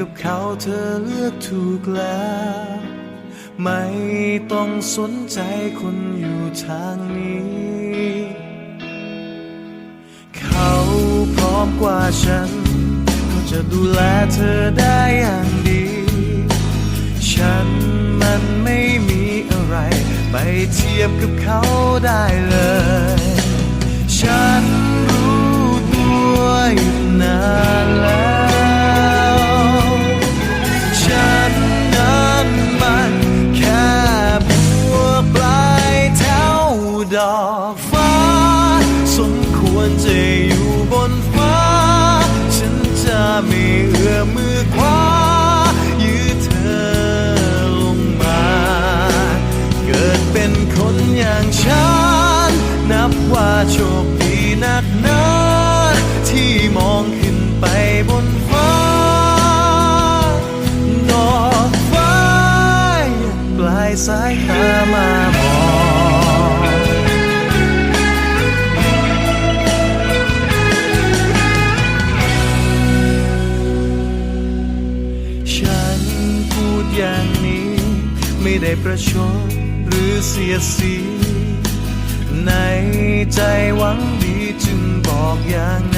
กับเขาเธอเลือกถูกแล้ว ไม่ต้องสนใจคนอยู่ทางนี้ เขาพร้อมกว่าฉัน เขาจะดูแลเธอได้อย่างดี ฉันมันไม่มีอะไร ไปเทียบกับเขาได้เลย ฉัน ดอกฟ้า สมควรจะอยู่บนฟ้า ฉันจะไม่เอื้อมมือขวายืดเธอลงมา เกิดเป็นคนอย่างฉัน นับว่าโชคดีนักหนาที่มองขึ้นไปบนฟ้าดอกฟ้าปลายสายตามา ฉันพูดอย่างนี้ ไม่ได้ประชดหรือเสียสี ในใจหวังดีจึงบอกอย่างนั้น